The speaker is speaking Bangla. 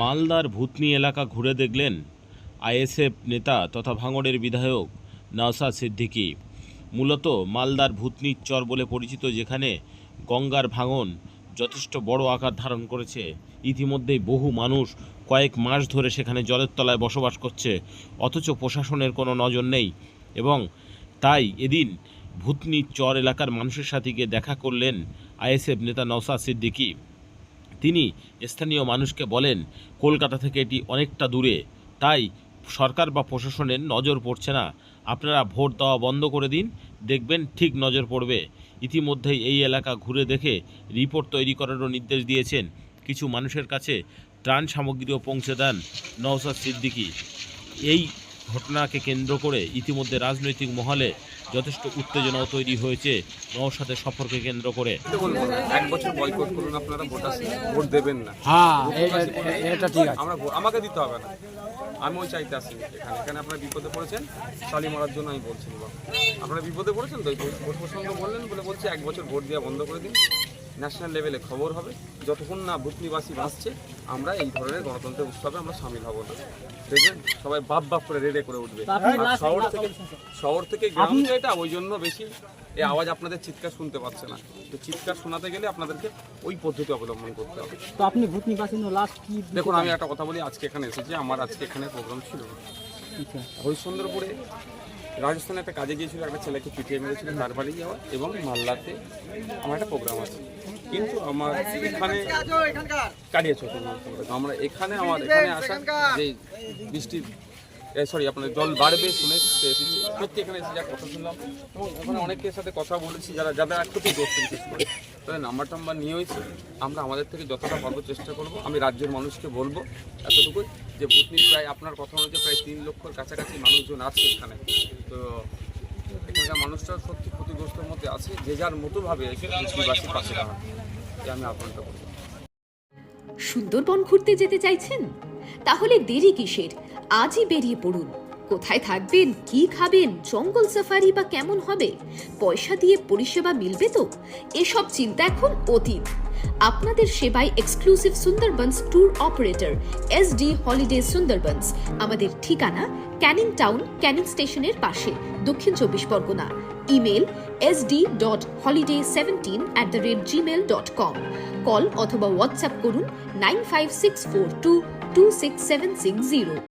মালদার ভূতনি এলাকা ঘুরে দেখলেন আইএসএফ নেতা তথা ভাঙড়ের বিধায়ক নওসাদ সিদ্দিকী। মূলত মালদার ভূতনির চর বলে পরিচিত যেখানে গঙ্গার ভাঙন যথেষ্ট বড় আকার ধারণ করেছে। ইতিমধ্যেই বহু মানুষ কয়েক মাস ধরে সেখানে জলের তলায় বসবাস করছে, অথচ প্রশাসনের কোনো নজর নেই এবং তাই এদিন ভূতনির চর এলাকার মানুষের সাথে গিয়ে দেখা করলেন আইএসএফ নেতা নওসাদ সিদ্দিকী। তিনি স্থানীয় মানুষকে বলেন, কলকাতা থেকে এটি অনেকটা দূরে। তাই সরকার বা প্রশাসনের নজর পড়ছে না। আপনারা ভোট দেওয়া বন্ধ করে দিন। দেখবেন ঠিক নজর পড়বে। ইতিমধ্যেই এই এলাকা ঘুরে দেখে রিপোর্ট তৈরি করারও নির্দেশ দিয়েছেন। কিছু মানুষের কাছে ত্রাণ সামগ্রীও পৌঁছে দেন নওসাদ সিদ্দিকী। এই ঘটনাকে কেন্দ্র করে ইতিমধ্যে রাজনৈতিক মহলে যথেষ্ট উত্তেজনাও তৈরি হয়েছে। নওসাদের সফরকে কেন্দ্র করে। এক বছর বয়কট করুন আপনারা ভোট আসে ভোট দেবেন না। হ্যাঁ এটা ঠিক আছে। আমরা আমাকে দিতে হবে না। আমি ওই চাইতে আসি এখানে। এখানে আপনারা বিপদে পড়েছেন শালি মারার জন্য আমি বলছি আপনারা বিপদে পড়েছেন তো? ভোট প্রসঙ্গ বললেন বলে বলছি এক বছর ভোট দেওয়া বন্ধ করে দিন। ন্যাশনাল লেভেলে খবর হবে। যতক্ষণ না ভূতনিবাসী বাঁচছে আমরা এই ধরনের গণতন্ত্রের উৎসবে আমরা সামিল হব না। দেখবেন সবাই বাপ বাপ করে রেডে করে উঠবে। শহর থেকে শহর থেকে গ্রাম এটা ওই জন্য বেশি এই আওয়াজ আপনাদের চিৎকার শুনতে পাচ্ছে না। তো চিৎকার শোনাতে গেলে আপনাদেরকে ওই পদ্ধতি অবলম্বন করতে হবে। তো আপনি লাস্ট কি দেখুন আমি একটা কথা বলি আজকে এখানে এসেছি আমার আজকে এখানে প্রোগ্রাম ছিল। আচ্ছা। হরিশ্চন্দ্রপুরে রাজস্থানে একটা কাজে গিয়েছিল, একটা ছেলেকে পিটিয়ে মেরেছিল তার বাড়ি যাওয়া এবং মাল্লাতে আমার একটা প্রোগ্রাম আছে। কিন্তু আমার এখানে কাটিয়েছে আমরা এখানে আমার এখানে আসা যে বৃষ্টি সরি আপনার জল বাড়বে শুনে এসেছি। সত্যি এখানে এসে যা কথা শুনলাম এবং ওখানে অনেকের সাথে কথা বলেছি যারা, যাদের ক্ষতিগ্রস্ত বিশেষ করে তাদের নাম্বার টাম্বার নিয়ে হয়েছে, আমরা আমাদের থেকে যতটা পারব চেষ্টা করব। আমি রাজ্যের মানুষকে বলব এতটুকুই যে ভূতনির প্রায় আপনার কথা অনুযায়ী প্রায় তিন লক্ষর কাছাকাছি মানুষজন আছে এখানে। তো এখানকার মানুষটা সত্যি ক্ষতিগ্রস্তের মধ্যে আছে, যে যার মতোভাবে এসে ভূতনিবাসীর পাশে দাঁড়ান। আমি আহ্বানটা করব। সুন্দরবন ঘুরতে যেতে চাইছেন? তাহলে দেরি কিসের? আজই বেরিয়ে পড়ুন। কোথায় থাকবেন, কি খাবেন, জঙ্গল সাফারি বা কেমন হবে, পয়সা দিয়ে পরিষেবা মিলবে তো? এসব চিন্তা এখন অতীত। আপনাদের সেবায় exclusive Sundarbans tour operator S D holiday Sundarbans, আমাদের ঠিকানা ক্যানিং টাউন, ক্যানিং স্টেশনের পাশে, Dakshin Chabbish Pargana. Email S D dot holiday seventeen at the rate Gmail dot com call অথবা হোয়াটসঅ্যাপ করুন nine five six four two two six seven six zero.